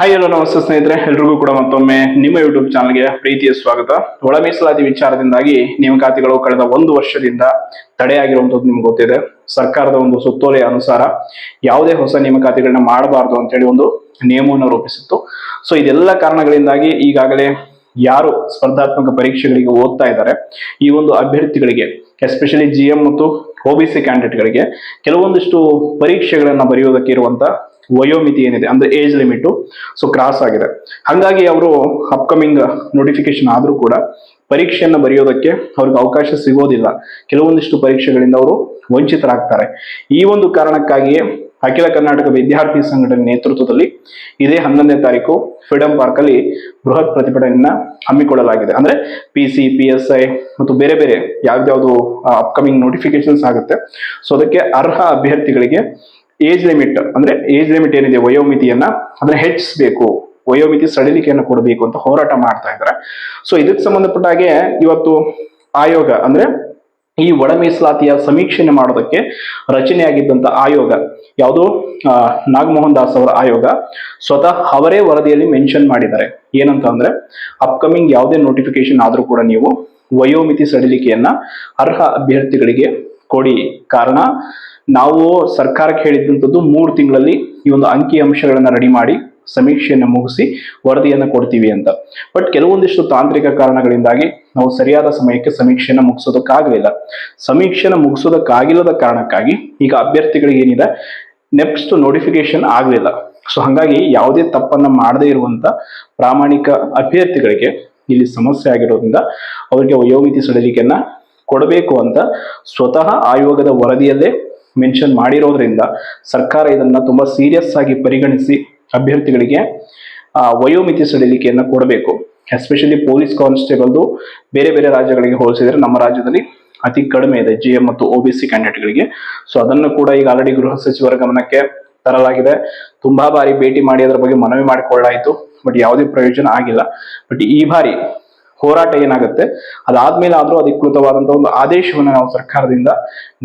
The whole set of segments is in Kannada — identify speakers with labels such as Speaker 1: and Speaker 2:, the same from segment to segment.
Speaker 1: ಹಾಯ್ ಹಲೋ ನಮಸ್ತೆ ಸ್ನೇಹಿತರೆ, ಎಲ್ರಿಗೂ ಕೂಡ ಮತ್ತೊಮ್ಮೆ ನಿಮ್ಮ ಯೂಟ್ಯೂಬ್ ಚಾನಲ್ಗೆ ಪ್ರೀತಿಯ ಸ್ವಾಗತ. ಒಳ ಮೀಸಲಾತಿ ವಿಚಾರದಿಂದಾಗಿ ನೇಮಕಾತಿಗಳು ಕಳೆದ ಒಂದು ವರ್ಷದಿಂದ ತಡೆಯಾಗಿರುವಂತದ್ದು ನಿಮ್ಗೆ ಗೊತ್ತಿದೆ. ಸರ್ಕಾರದ ಒಂದು ಸುತ್ತೋಲೆಯ ಅನುಸಾರ ಯಾವುದೇ ಹೊಸ ನೇಮಕಾತಿಗಳನ್ನ ಮಾಡಬಾರದು ಅಂತೇಳಿ ಒಂದು ನಿಯಮವನ್ನು ರೂಪಿಸಿತ್ತು. ಸೊ ಇದೆಲ್ಲ ಕಾರಣಗಳಿಂದಾಗಿ ಈಗಾಗಲೇ ಯಾರು ಸ್ಪರ್ಧಾತ್ಮಕ ಪರೀಕ್ಷೆಗಳಿಗೆ ಓದ್ತಾ ಇದ್ದಾರೆ, ಈ ಒಂದು ಅಭ್ಯರ್ಥಿಗಳಿಗೆ ಎಸ್ಪೆಷಲಿ ಜಿ ಮತ್ತು ಒ ಬಿ ಸಿ ಕ್ಯಾಂಡಿಡೇಟ್ಗಳಿಗೆ ಕೆಲವೊಂದಿಷ್ಟು ಪರೀಕ್ಷೆಗಳನ್ನು ಬರೆಯುವುದಕ್ಕೆ ಇರುವಂತ ವಯೋಮಿತಿ ಏನಿದೆ, ಅಂದ್ರೆ ಏಜ್ ಲಿಮಿಟ್ ಸೊ ಕ್ರಾಸ್ ಆಗಿದೆ. ಹಾಗಾಗಿ ಅವರು ಅಪ್ಕಮಿಂಗ್ ನೋಟಿಫಿಕೇಶನ್ ಆದರೂ ಕೂಡ ಪರೀಕ್ಷೆಯನ್ನು ಬರೆಯೋದಕ್ಕೆ ಅವ್ರಿಗೆ ಅವಕಾಶ ಸಿಗೋದಿಲ್ಲ. ಕೆಲವೊಂದಿಷ್ಟು ಪರೀಕ್ಷೆಗಳಿಂದ ಅವರು ವಂಚಿತರಾಗ್ತಾರೆ. ಈ ಒಂದು ಕಾರಣಕ್ಕಾಗಿಯೇ ಅಖಿಲ ಕರ್ನಾಟಕ ವಿದ್ಯಾರ್ಥಿ ಸಂಘಟನೆ ನೇತೃತ್ವದಲ್ಲಿ ಇದೇ ಹನ್ನೊಂದನೇ ತಾರೀಕು ಫ್ರೀಡಂ ಪಾರ್ಕ್ ಅಲ್ಲಿ ಬೃಹತ್ ಪ್ರತಿಭಟನೆಯನ್ನ ಹಮ್ಮಿಕೊಳ್ಳಲಾಗಿದೆ. ಅಂದ್ರೆ P C P S I ಮತ್ತು ಬೇರೆ ಬೇರೆ ಯಾವ್ದಾವ್ದು ಅಪ್ಕಮಿಂಗ್ ನೋಟಿಫಿಕೇಶನ್ಸ್ ಆಗುತ್ತೆ. ಸೊ ಅದಕ್ಕೆ ಅರ್ಹ ಅಭ್ಯರ್ಥಿಗಳಿಗೆ ಏಜ್ ಲಿಮಿಟ್ ಅಂದ್ರೆ ಏಜ್ ಲಿಮಿಟ್ ಏನಿದೆ, ವಯೋಮಿತಿಯನ್ನ ಅದನ್ನ ಹೆಚ್ಚಿಸಬೇಕು. ವಯೋಮಿತಿ ಸಡಿಲಿಕೆಯನ್ನು ಕೊಡಬೇಕು ಅಂತ ಹೋರಾಟ ಮಾಡ್ತಾ ಇದ್ದಾರೆ. ಸೊ ಇದಕ್ಕೆ ಸಂಬಂಧಪಟ್ಟ ಹಾಗೆ ಇವತ್ತು ಆಯೋಗ, ಅಂದ್ರೆ ಈ ಒಳ ಮೀಸಲಾತಿಯ ಸಮೀಕ್ಷೆ ಮಾಡೋದಕ್ಕೆ ರಚನೆಯಾಗಿದ್ದಂತ ಆಯೋಗ, ಯಾವುದು ನಾಗಮೋಹನ್ ದಾಸ್ ಅವರ ಆಯೋಗ ಸ್ವತಃ ಅವರೇ ವರದಿಯಲ್ಲಿ ಮೆನ್ಷನ್ ಮಾಡಿದ್ದಾರೆ. ಏನಂತ ಅಂದ್ರೆ ಅಪ್ಕಮಿಂಗ್ ಯಾವುದೇ ನೋಟಿಫಿಕೇಶನ್ ಆದರೂ ಕೂಡ ನೀವು ವಯೋಮಿತಿ ಸಡಿಲಿಕೆಯನ್ನ ಅರ್ಹ ಅಭ್ಯರ್ಥಿಗಳಿಗೆ ಕೊಡಿ. ಕಾರಣ ನಾವು ಸರ್ಕಾರಕ್ಕೆ ಹೇಳಿದ್ದಂಥದ್ದು ಮೂರು ತಿಂಗಳಲ್ಲಿ ಈ ಒಂದು ಅಂಕಿ ಅಂಶಗಳನ್ನ ರೆಡಿ ಮಾಡಿ ಸಮೀಕ್ಷೆಯನ್ನು ಮುಗಿಸಿ ವರದಿಯನ್ನು ಕೊಡ್ತೀವಿ ಅಂತ. ಬಟ್ ಕೆಲವೊಂದಿಷ್ಟು ತಾಂತ್ರಿಕ ಕಾರಣಗಳಿಂದಾಗಿ ನಾವು ಸರಿಯಾದ ಸಮಯಕ್ಕೆ ಸಮೀಕ್ಷೆಯನ್ನು ಮುಗಿಸೋದಕ್ಕಾಗಲಿಲ್ಲ. ಸಮೀಕ್ಷೆನ ಮುಗಿಸೋದಕ್ಕಾಗಿಲ್ಲದ ಕಾರಣಕ್ಕಾಗಿ ಈಗ ಅಭ್ಯರ್ಥಿಗಳಿಗೆ ಏನಿದೆ ನೆಕ್ಸ್ಟ್ ನೋಟಿಫಿಕೇಶನ್ ಆಗಲಿಲ್ಲ. ಸೊ ಹಾಗಾಗಿ ಯಾವುದೇ ತಪ್ಪನ್ನ ಮಾಡದೇ ಇರುವಂತ ಪ್ರಾಮಾಣಿಕ ಅಭ್ಯರ್ಥಿಗಳಿಗೆ ಇಲ್ಲಿ ಸಮಸ್ಯೆ ಆಗಿರೋದ್ರಿಂದ ಅವರಿಗೆ ವಯೋಮಿತಿ ಸಡಿಲಿಕೆಯನ್ನ ಕೊಡಬೇಕು ಅಂತ ಸ್ವತಃ ಆಯೋಗದ ವರದಿಯಲ್ಲೇ ಮೆನ್ಷನ್ ಮಾಡಿರೋದ್ರಿಂದ ಸರ್ಕಾರ ಇದನ್ನ ತುಂಬಾ ಸೀರಿಯಸ್ ಆಗಿ ಪರಿಗಣಿಸಿ ಅಭ್ಯರ್ಥಿಗಳಿಗೆ ವಯೋಮಿತಿ ಸಡಿಲಿಕೆಯನ್ನ ಕೊಡಬೇಕು. ಎಸ್ಪೆಷಲಿ ಪೊಲೀಸ್ ಕಾನ್ಸ್ಟೇಬಲ್ದು ಬೇರೆ ಬೇರೆ ರಾಜ್ಯಗಳಿಗೆ ಹೋಲಿಸಿದರೆ ನಮ್ಮ ರಾಜ್ಯದಲ್ಲಿ ಅತಿ ಕಡಿಮೆ ಇದೆ ಜಿ ಎಂ ಮತ್ತು ಒ ಬಿ ಸಿ ಕ್ಯಾಂಡಿಡೇಟ್ಗಳಿಗೆ ಸೊ ಅದನ್ನು ಕೂಡ ಈಗ ಆಲ್ರೆಡಿ ಗೃಹ ಸಚಿವರ ಗಮನಕ್ಕೆ ತರಲಾಗಿದೆ. ತುಂಬಾ ಬಾರಿ ಭೇಟಿ ಮಾಡಿ ಅದರ ಬಗ್ಗೆ ಮನವಿ ಮಾಡಿಕೊಳ್ಳಾಯಿತು ಬಟ್ ಯಾವುದೇ ಪ್ರಯೋಜನ ಆಗಿಲ್ಲ. ಬಟ್ ಈ ಬಾರಿ ಹೋರಾಟ ಏನಾಗುತ್ತೆ? ಅದಾದ್ಮೇಲೆ ಆದ್ರೂ ಅಧಿಕೃತವಾದಂತಹ ಒಂದು ಆದೇಶವನ್ನು ನಾವು ಸರ್ಕಾರದಿಂದ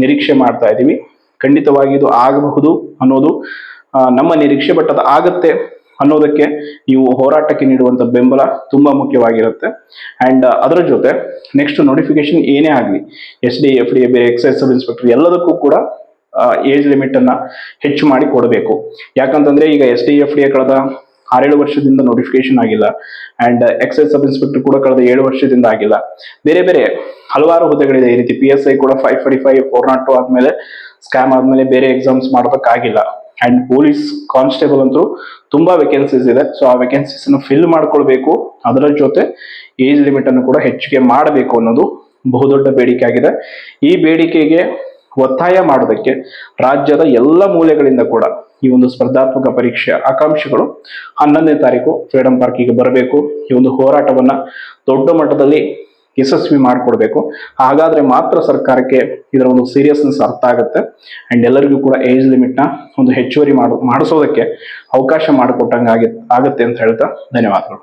Speaker 1: ನಿರೀಕ್ಷೆ ಮಾಡ್ತಾ ಇದ್ದೀವಿ. ಖಂಡಿತವಾಗಿ ಇದು ಆಗಬಹುದು ಅನ್ನೋದು ನಮ್ಮ ನಿರೀಕ್ಷೆ ಬಟ್ ಅದು ಆಗತ್ತೆ ಅನ್ನೋದಕ್ಕೆ ನೀವು ಹೋರಾಟಕ್ಕೆ ನೀಡುವಂತ ಬೆಂಬಲ ತುಂಬಾ ಮುಖ್ಯವಾಗಿರುತ್ತೆ. ಅಂಡ್ ಅದರ ಜೊತೆ ನೆಕ್ಸ್ಟ್ ನೋಟಿಫಿಕೇಶನ್ ಏನೇ ಆಗಲಿ ಎಸ್ ಡಿ ಎಫ್ ಡಿ ಬೇರೆ ಎಕ್ಸೈಸ್ ಸಬ್ ಇನ್ಸ್ಪೆಕ್ಟರ್ ಎಲ್ಲದಕ್ಕೂ ಕೂಡ ಏಜ್ ಲಿಮಿಟ್ ಅನ್ನ ಹೆಚ್ಚು ಮಾಡಿ ಕೊಡಬೇಕು. ಯಾಕಂತಂದ್ರೆ ಈಗ ಎಸ್ ಡಿ ಎಫ್ ಡಿ ಕಳೆದ ಆರೇಳು ವರ್ಷದಿಂದ ನೋಟಿಫಿಕೇಶನ್ ಆಗಿಲ್ಲ. ಅಂಡ್ ಎಕ್ಸೈಸ್ ಸಬ್ ಇನ್ಸ್ಪೆಕ್ಟರ್ ಕೂಡ ಕಳೆದ ಏಳು ವರ್ಷದಿಂದ ಆಗಿಲ್ಲ. ಬೇರೆ ಬೇರೆ ಹಲವಾರು ಹುದ್ದೆಗಳಿದೆ. ಈ ರೀತಿ ಪಿ ಎಸ್ ಐ ಕೂಡ five forty five four nought two ಆದ್ಮೇಲೆ ಸ್ಕ್ಯಾಮ್ ಆದ್ಮೇಲೆ ಬೇರೆ ಎಕ್ಸಾಮ್ಸ್ ಮಾಡಬೇಕಾಗಿಲ್ಲ. ಅಂಡ್ ಪೊಲೀಸ್ ಕಾನ್ಸ್ಟೇಬಲ್ ಅಂತೂ ತುಂಬಾ ವೇಕೆನ್ಸೀಸ್ ಇದೆ. ಸೊ ಆ ವೇಕೆನ್ಸೀಸ್ ಅನ್ನು ಫಿಲ್ ಮಾಡ್ಕೊಳ್ಬೇಕು. ಅದರ ಜೊತೆ ಏಜ್ ಲಿಮಿಟ್ ಅನ್ನು ಕೂಡ ಹೆಚ್ಚಿಗೆ ಮಾಡಬೇಕು ಅನ್ನೋದು ಬಹುದೊಡ್ಡ ಬೇಡಿಕೆ ಆಗಿದೆ. ಈ ಬೇಡಿಕೆಗೆ ಒತ್ತಾಯ ಮಾಡೋದಕ್ಕೆ ರಾಜ್ಯದ ಎಲ್ಲ ಮೂಲೆಗಳಿಂದ ಕೂಡ ಈ ಒಂದು ಸ್ಪರ್ಧಾತ್ಮಕ ಪರೀಕ್ಷೆ ಆಕಾಂಕ್ಷಿಗಳು ಹನ್ನೊಂದನೇ ತಾರೀಕು ಫ್ರೀಡಂ ಪಾರ್ಕಿಗೆ ಬರಬೇಕು. ಈ ಒಂದು ಹೋರಾಟವನ್ನ ದೊಡ್ಡ ಮಟ್ಟದಲ್ಲಿ ಯಶಸ್ವಿ ಮಾಡಿಕೊಡ್ಬೇಕು. ಹಾಗಾದ್ರೆ ಮಾತ್ರ ಸರ್ಕಾರಕ್ಕೆ ಇದರ ಒಂದು ಸೀರಿಯಸ್ನೆಸ್ ಅರ್ಥ ಆಗುತ್ತೆ. ಅಂಡ್ ಎಲ್ಲರಿಗೂ ಕೂಡ ಏಜ್ ಲಿಮಿಟ್ನ ಒಂದು ಹೆಚ್ಚುವರಿ ಮಾಡು ಮಾಡಿಸೋದಕ್ಕೆ ಅವಕಾಶ ಮಾಡಿಕೊಟ್ಟಂಗೆ ಆಗಿ ಆಗುತ್ತೆ ಅಂತ ಹೇಳ್ತಾ ಧನ್ಯವಾದಗಳು.